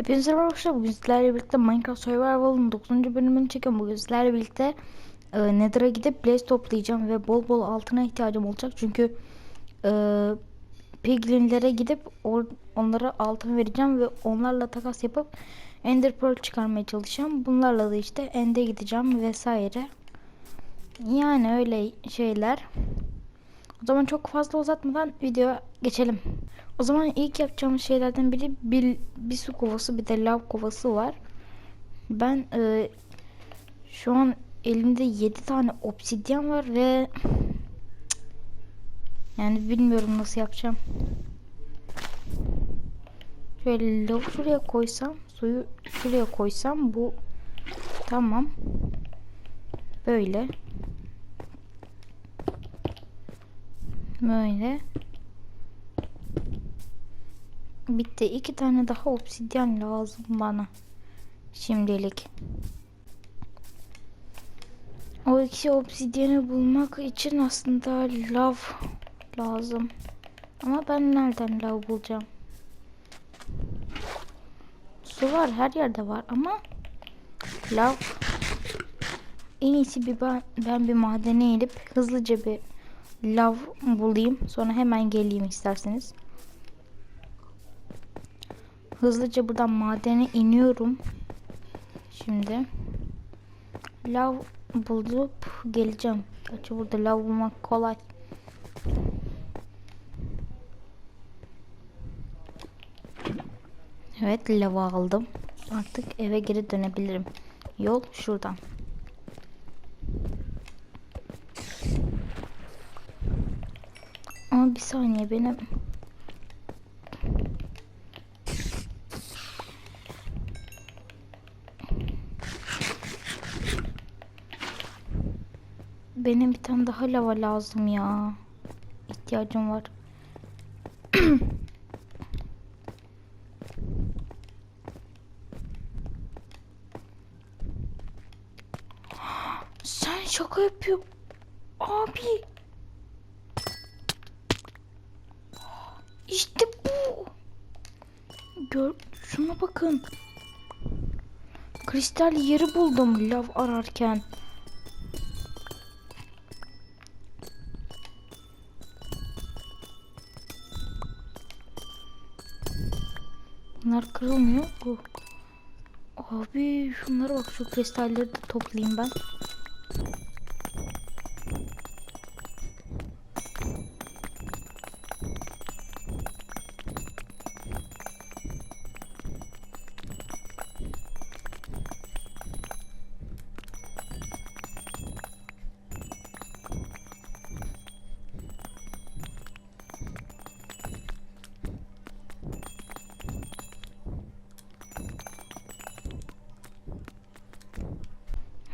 Hepinize merhaba. Bugün sizlerle birlikte Minecraft Survival'ın 9. bölümünü çekiyorum. Bugün sizlerle birlikte e, Nether'a gidip blaze toplayacağım ve bol bol altına ihtiyacım olacak. Çünkü e, Piglinlere gidip or, onlara altın vereceğim ve onlarla takas yapıp Ender Pearl çıkarmaya çalışacağım. Bunlarla da işte End'e gideceğim vesaire. Yani öyle şeyler. O zaman çok fazla uzatmadan videoya geçelim. O zaman ilk yapacağımız şeylerden biri bir, bir su kovası bir de lav kovası var. Ben e, şu an elimde 7 tane obsidyen var ve yani bilmiyorum nasıl yapacağım. Şöyle lav şuraya koysam, suyu şuraya koysam bu tamam. Böyle. Böyle. Bitti. İki tane daha obsidyen lazım bana. Şimdilik. O iki obsidyeni bulmak için aslında lav lazım. Ama ben nereden lav bulacağım? Su var her yerde var ama lav en iyisi bir ben, ben bir madene inip hızlıca bir lav bulayım. Sonra hemen geleyim isterseniz. Hızlıca buradan madene iniyorum. Şimdi lav bulup geleceğim. Gerçi burada lav bulmak kolay. Evet lava aldım. Artık eve geri dönebilirim. Yol şuradan. Ama bir saniye benim Benim bir tane daha lava lazım ya. İhtiyacım var. Sen şaka yapıyorsun. Abi. İşte bu. Gör, şuna bakın. Kristal yeri buldum lav ararken. Kırılmıyor. Bu. Abi şunlara bak şu kristalleri de toplayayım ben.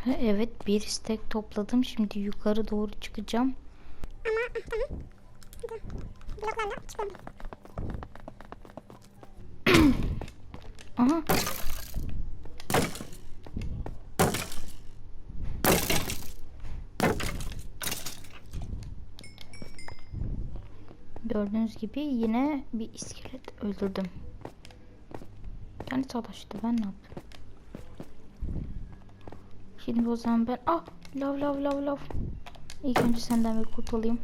Evet bir istek topladım. Şimdi yukarı doğru çıkacağım. Aha. Gördüğünüz gibi yine bir iskelet öldürdüm. Yani savaştı ben ne yaptım? Şimdi o zaman ben ah lav lav lav lav. İlk önce senden bir kurtulayım.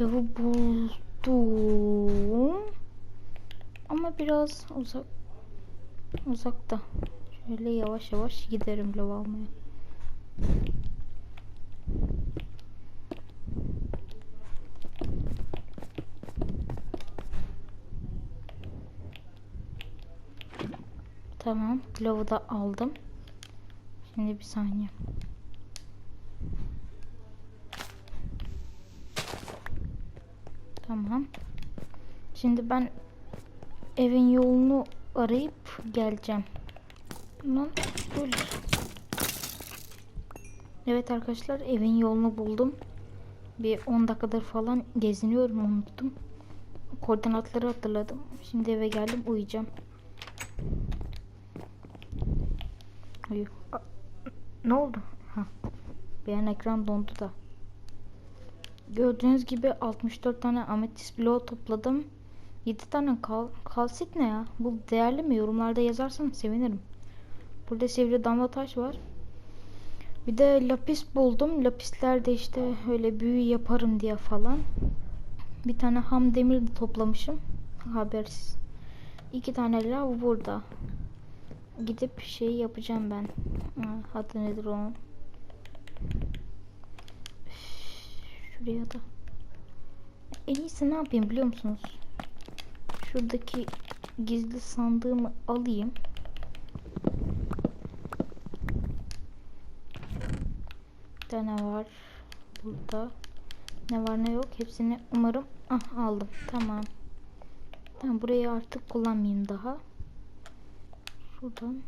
Lavı buldum. Ama biraz uzak uzakta. Şöyle yavaş yavaş giderim lav almaya. Tamam. Lavı da aldım. Şimdi bir saniye. Tamam. Şimdi ben evin yolunu arayıp geleceğim. Lan böyle. Evet arkadaşlar evin yolunu buldum. Bir 10 dakikadır falan geziniyorum unuttum. Koordinatları hatırladım. Şimdi eve geldim uyuyacağım. Uyu. Ne oldu? Ha. Ekran dondu da. Gördüğünüz gibi 64 tane ametist bloğu topladım. 7 tane kal kalsit ne ya? Bu değerli mi? Yorumlarda yazarsanız sevinirim. Burada sivri damla taş var. Bir de lapis buldum. Lapisler de işte öyle büyü yaparım diye falan. Bir tane ham demir de toplamışım. Habersiz. İki tane lav burada. Gidip şey yapacağım ben. Adı nedir onun? Şuraya da. En iyisi ne yapayım biliyor musunuz? Şuradaki gizli sandığımı alayım. Bir tane var burada. Ne var ne yok hepsini umarım ah aldım. Tamam. Tamam burayı artık kullanmayayım daha. Şuradan.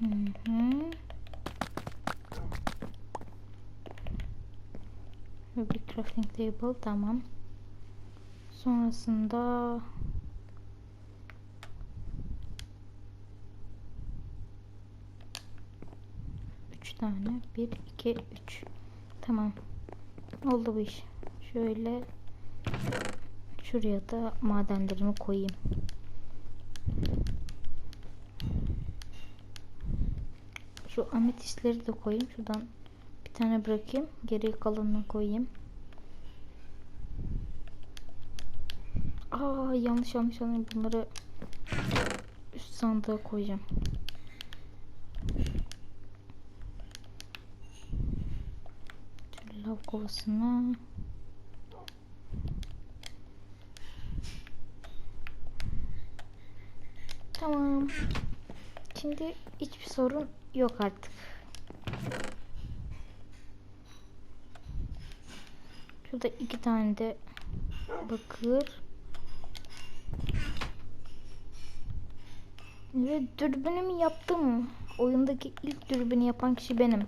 Hı hı. Bir crafting table tamam. Sonrasında tane. Bir iki üç. Tamam. Oldu bu iş. Şöyle şuraya da madenlerimi koyayım. Şu ametistleri de koyayım. Şuradan bir tane bırakayım. Geri kalanını koyayım. Aa yanlış yanlış yanlış. Bunları üst sandığa koyacağım. Şöyle lav kovasına. Tamam. Şimdi hiçbir sorun yok artık. Şurada iki tane de bakır. Ve dürbünümü yaptım. Oyundaki ilk dürbünü yapan kişi benim.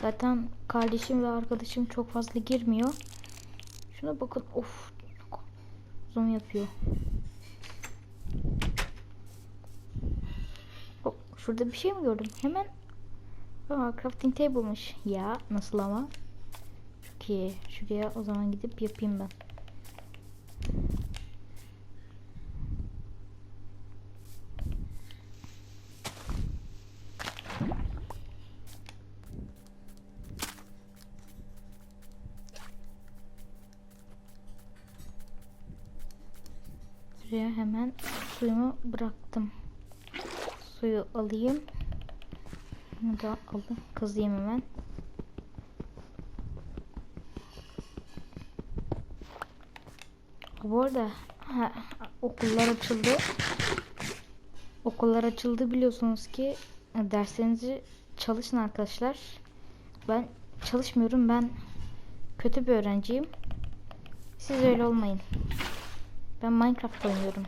Zaten kardeşim ve arkadaşım çok fazla girmiyor. Şuna bakın. Of. Zoom yapıyor. Oh, şurada bir şey mi gördüm? Hemen. Aa, crafting table'mış. Ya nasıl ama? Çok iyi. Şuraya o zaman gidip yapayım ben. Buraya hemen suyumu bıraktım. Suyu alayım. Bunu da aldım. Kazıyım hemen. Bu arada ha, okullar açıldı. Okullar açıldı biliyorsunuz ki derslerinizi çalışın arkadaşlar. Ben çalışmıyorum. Ben kötü bir öğrenciyim. Siz öyle olmayın. Ben Minecraft oynuyorum.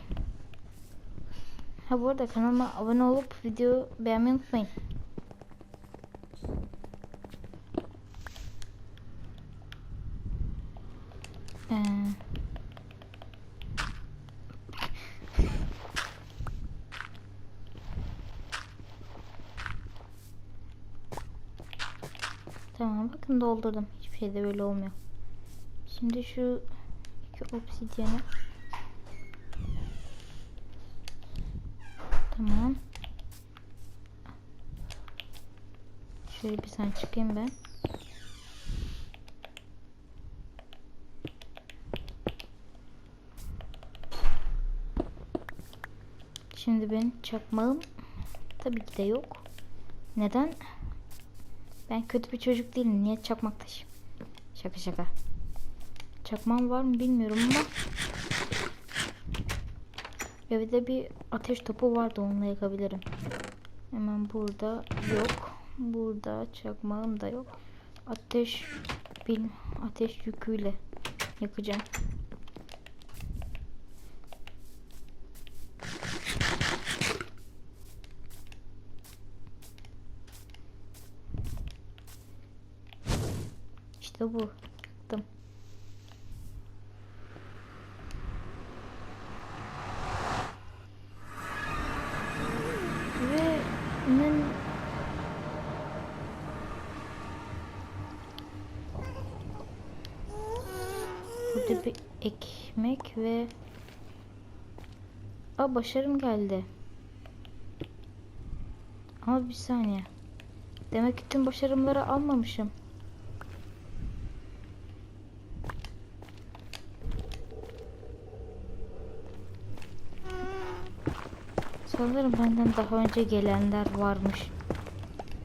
Ha bu arada kanalıma abone olup video beğenmeyi unutmayın. Ee, Tamam bakın doldurdum. Hiçbir şeyde böyle olmuyor. Şimdi şu iki obsidyeni Tamam. Şöyle bir saniye çıkayım ben. Şimdi benim çakmağım tabii ki de yok. Neden? Ben kötü bir çocuk değilim. Niye çakmak? Şaka şaka. Çakmağım var mı bilmiyorum ama Evde bir ateş topu vardı onunla yakabilirim. Hemen burada yok. Burada çakmağım da yok. Ateş bil ateş yüküyle yakacağım. İşte bu. Başarım geldi. Ama bir saniye. Demek ki tüm başarımları almamışım. Sanırım benden daha önce gelenler varmış.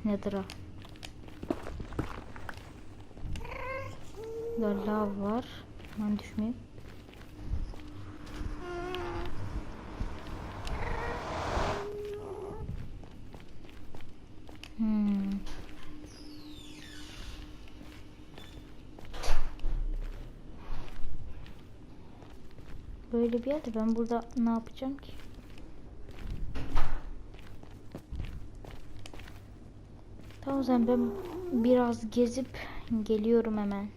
Nedir o? Burada var. Hemen düşmeyeyim. Hmm. Böyle bir yerde ben burada ne yapacağım ki? Tamam o zaman ben biraz gezip geliyorum hemen.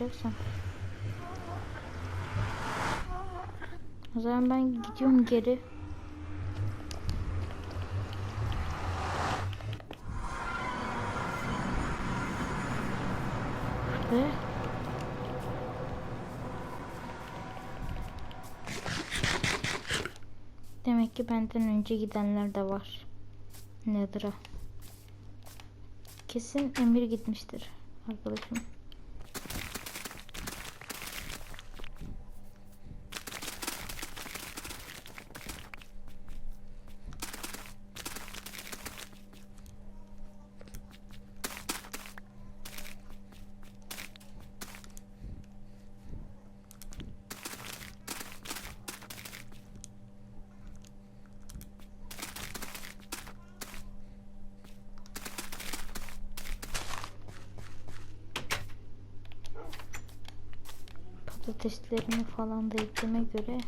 Ne yapacaksın? O zaman ben gidiyorum geri. Ve Demek ki benden önce gidenler de var. Nedir o? Kesin Emir gitmiştir arkadaşım. Patateslerini falan da yediğime göre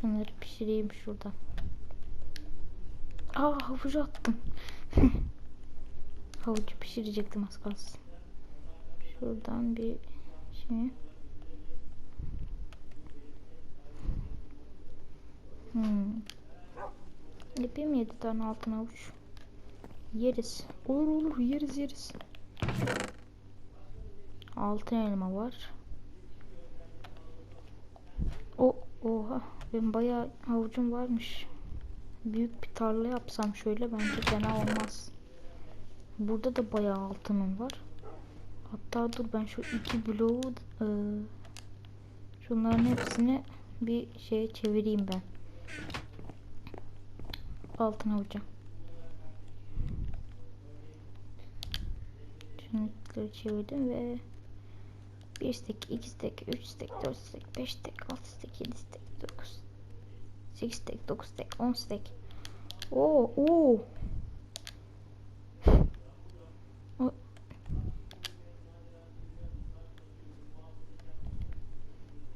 şunları pişireyim şurada. Aa havucu attım. Havucu pişirecektim az kalsın. Şuradan bir şey. Hmm. Yapayım 7 tane altın havuç. Yeriz. Olur olur yeriz yeriz. Altın elma var. O oha benim bayağı havucum varmış. Büyük bir tarla yapsam şöyle bence fena olmaz. Burada da bayağı altınım var. Hatta dur ben şu iki bloğu e, şunların hepsini bir şeye çevireyim ben. Altın havucu. Şunları çevirdim ve 1 stek, 2 stek, 3 stek, 4 stek, 5 stek, 6 stek, 7 stek, 9 8 stack, 9 stack, 10 stack. Oo, oo.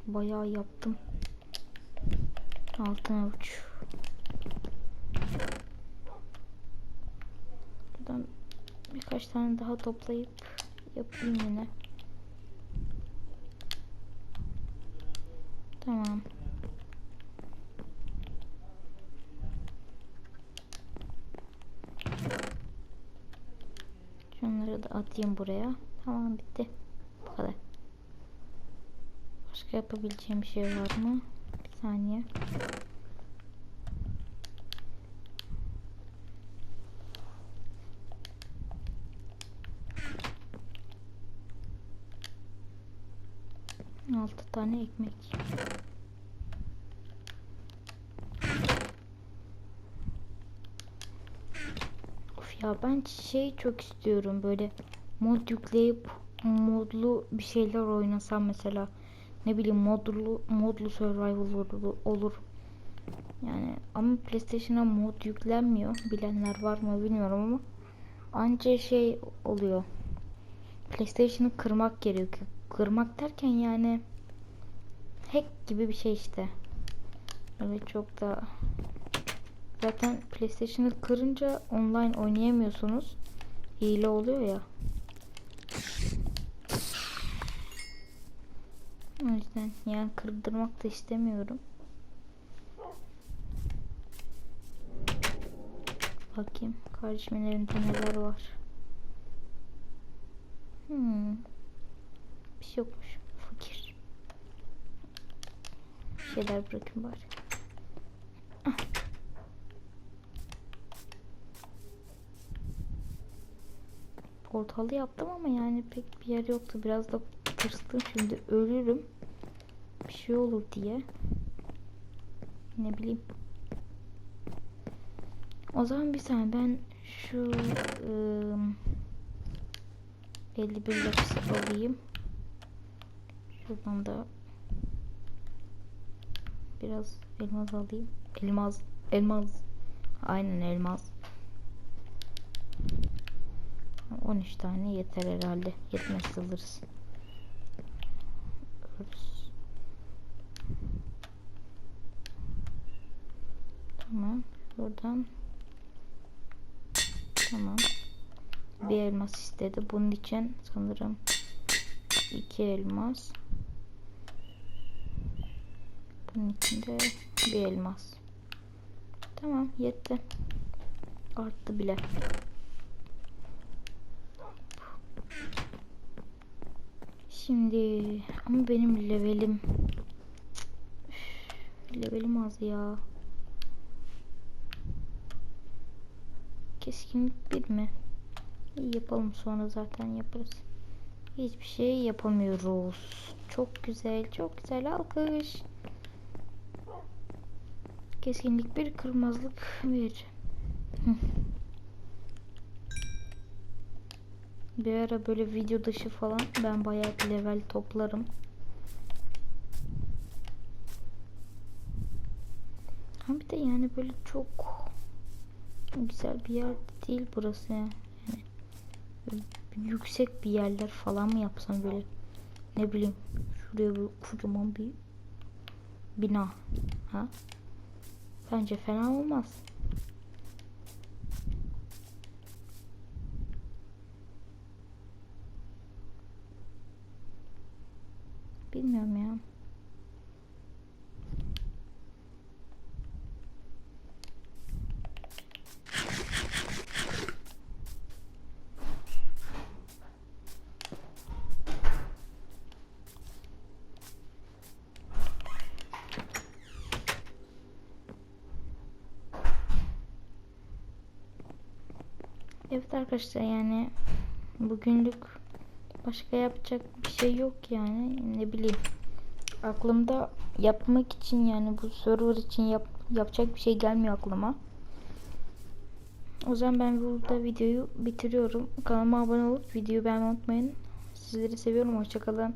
Bayağı yaptım. Altın avuç. Buradan birkaç tane daha toplayıp yapayım yine. Tamam. Şunları da atayım buraya. Tamam bitti. Bu kadar. Başka yapabileceğim bir şey var mı? Bir saniye. Altı tane ekmek. Of ya ben şey çok istiyorum böyle mod yükleyip modlu bir şeyler oynasam mesela ne bileyim modlu modlu survival olur, olur. Yani ama PlayStation'a mod yüklenmiyor. Bilenler var mı bilmiyorum ama anca şey oluyor. PlayStation'ı kırmak gerekiyor. Kırmak derken yani hack gibi bir şey işte. Öyle çok da zaten PlayStation'ı kırınca online oynayamıyorsunuz. Hile oluyor ya. O yüzden yani kırdırmak da istemiyorum. Bakayım kardeşimin elinde neler var. Hmm. Bir şey yokmuş. Fakir. Bir şeyler bırakın bari. Ah. Portalı yaptım ama yani pek bir yer yoktu. Biraz da tırstım şimdi ölürüm. Bir şey olur diye. Ne bileyim. O zaman bir saniye ben şu ıı, 51 lapisi alayım. Şuradan da biraz elmas alayım. Elmas, elmas. Aynen elmas. 13 tane yeter herhalde. Yetmezse alırız. Tamam. Buradan Tamam. Bir elmas istedi. Bunun için sanırım iki elmas. Bunun için de bir elmas. Tamam yetti. Arttı bile. Şimdi ama benim levelim levelim az ya. Keskinlik bir mi? İyi yapalım sonra zaten yaparız. Hiçbir şey yapamıyoruz. Çok güzel, çok güzel alkış. Keskinlik bir, kırmızılık bir. Hı. Bir ara böyle video dışı falan ben bayağı level toplarım. Ha bir de yani böyle çok güzel bir yer değil burası yani. Böyle yüksek bir yerler falan mı yapsam böyle ne bileyim şuraya böyle kocaman bir bina ha bence fena olmaz bilmiyorum ya. Evet arkadaşlar yani bugünlük başka yapacak şey yok yani ne bileyim aklımda yapmak için yani bu server için yap, yapacak bir şey gelmiyor aklıma. O zaman ben burada videoyu bitiriyorum. Kanalıma abone olup videoyu beğenmeyi unutmayın. Sizleri seviyorum. Hoşçakalın.